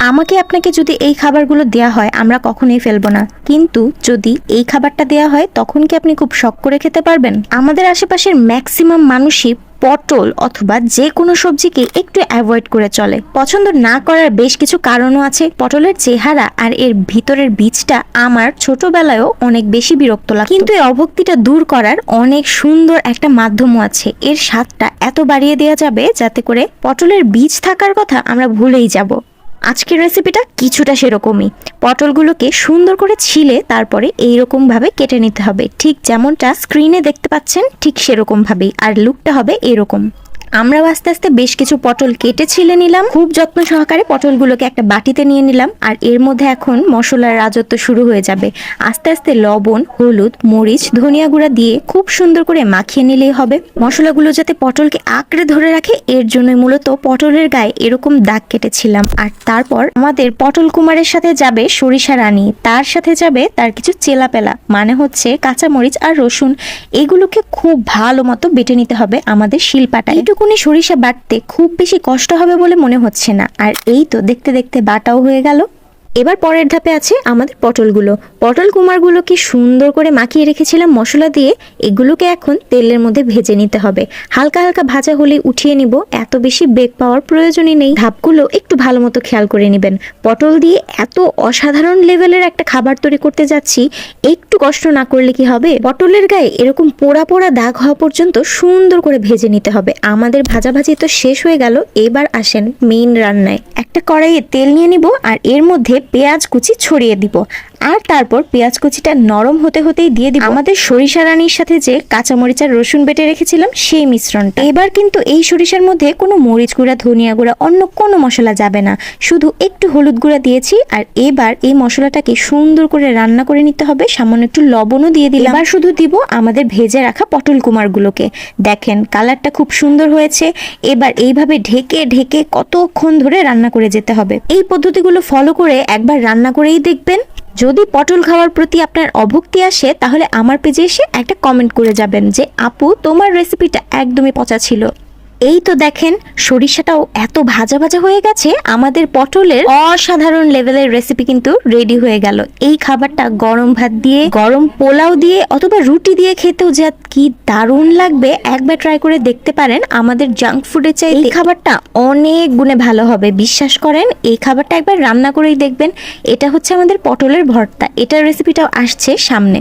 আমাকে আপনাকে যদি এই খাবারগুলো দেয়া হয়, আমরা কখনোই ফেলব না। কিন্তু যদি এই খাবারটা দেয়া হয়, তখন কি আপনি খুব শখ করে খেতে পারবেন? আমাদের আশেপাশের ম্যাক্সিমাম মানুষই পটল অথবা যে কোনো সবজিকে একটু অ্যাভয়েড করে চলে। পছন্দ না করার বেশ কিছু কারণও আছে। পটলের চেহারা আর এর ভিতরের বীজটা আমার ছোটবেলায়ও অনেক বেশি বিরক্ত লাগে কিন্তু এই অভক্তিটা দূর করার অনেক সুন্দর একটা মাধ্যমও আছে। এর স্বাদটা এত বাড়িয়ে দেওয়া যাবে যাতে করে পটলের বীজ থাকার কথা আমরা ভুলেই যাব। আজকের রেসিপিটা কিছুটা সেরকমই। পটলগুলোকে সুন্দর করে ছিলে তারপরে এইরকমভাবে কেটে নিতে হবে। ঠিক যেমনটা স্ক্রিনে দেখতে পাচ্ছেন, ঠিক সেরকমভাবেই। আর লুকটা হবে এরকম। আমরা আস্তে আস্তে বেশ কিছু পটল কেটে ছিলে নিলাম। খুব যত্ন সহকারে পটলগুলোকে একটা বাটিতে নিয়ে নিলাম। আর এর মধ্যে এখন মশলার রাজত্ব শুরু হয়ে যাবে। আস্তে আস্তে লবণ, হলুদ, মরিচ, ধনিয়া গুঁড়া দিয়ে খুব সুন্দর করে মাখিয়ে নিলেই হবে। মশলাগুলো যাতে পটলকে আঁকড়ে ধরে রাখে, এর জন্য মূলত পটলের গায়ে এরকম দাগ কেটেছিলাম। আর তারপর আমাদের পটল কুমারের সাথে যাবে সরিষা রানী। তার সাথে যাবে তার কিছু চেলাপেলা মানে হচ্ছে কাঁচামরিচ আর রসুন। এগুলোকে খুব ভালো মতো বেটে নিতে হবে আমাদের শিলপাটা এইটুকুনি সরিষা বাটতে খুব বেশি কষ্ট হবে বলে মনে হচ্ছে না। আর এই তো দেখতে দেখতে বাটাও হয়ে গেল। এবার পরের ধাপে আছে আমাদের পটলগুলো। পটল কুমারগুলোকে সুন্দর করে মাখিয়ে রেখেছিলাম মশলা দিয়ে। এগুলোকে এখন তেলের মধ্যে ভেজে নিতে হবে। হালকা হালকা ভাজা হলে উঠিয়ে নিব। এত বেশি বেগ পাওয়ার প্রয়োজনই নেই। ধাপগুলো একটু ভালো মতো খেয়াল করে নেবেন। পটল দিয়ে এত অসাধারণ লেভেলের একটা খাবার তৈরি করতে যাচ্ছি, একটু কষ্ট না করলে কি হবে? পটলের গায়ে এরকম পোড়া পোড়া দাগ হওয়া পর্যন্ত সুন্দর করে ভেজে নিতে হবে। আমাদের ভাজাভাজি তো শেষ হয়ে গেল, এবার আসেন মেইন রান্নায়। একটা কড়াইয়ে তেল নিয়ে নিব আর এর মধ্যে পেঁয়াজ কুচি ছড়িয়ে দিব। আর তারপর পেঁয়াজ কুচিটা নরম হতে হতেই দিয়ে দিব। আমাদের সরিষা রানীর সাথে যে কাঁচামরিচ আর রসুন বেটে রেখেছিলাম, সেই মিশ্রণটা। এবার কিন্তু এই সরিষার মধ্যে কোনো মরিচ গুঁড়া, ধনিয়া গুঁড়া, অন্য কোনো মশলা যাবে না। শুধু একটু হলুদ গুঁড়া দিয়েছি আর এবার এই মশলাটাকে সুন্দর করে রান্না করে নিতে হবে। সামান্য একটু লবণও দিয়ে দিলাম। এবার শুধু দিব আমাদের ভেজে রাখা পটল কুমারগুলোকে। দেখেন কালারটা খুব সুন্দর হয়েছে। এবার এইভাবে ঢেকে ঢেকে কতক্ষণ ধরে রান্না করে যেতে হবে। এই পদ্ধতিগুলো ফলো করে একবার রান্না করেই দেখবেন। যদি পটল খাওয়ার প্রতি আপনার অভক্তি আসে, তাহলে আমার পেজে এসে একটা কমেন্ট করে যাবেন যে, আপু, তোমার রেসিপিটা একদমই পচা ছিল। এই তো দেখেন, সরিষাটাও এত ভাজা ভাজা হয়ে গেছে, আমাদের পটলের অসাধারণ লেভেলের রেসিপি কিন্তু রেডি হয়ে গেল। এই খাবারটা গরম ভাত দিয়ে, গরম পোলাও দিয়ে, অথবা রুটি দিয়ে খেতেও যা কি দারুণ লাগবে, একবার ট্রাই করে দেখতে পারেন আমাদের জাঙ্ক ফুডের চাইতে। এই খাবারটা অনেক গুণে ভালো হবে, বিশ্বাস করেন, এই খাবারটা একবার রান্না করেই দেখবেন, এটা হচ্ছে আমাদের পটলের ভর্তা এটার রেসিপিটাও আসছে সামনে।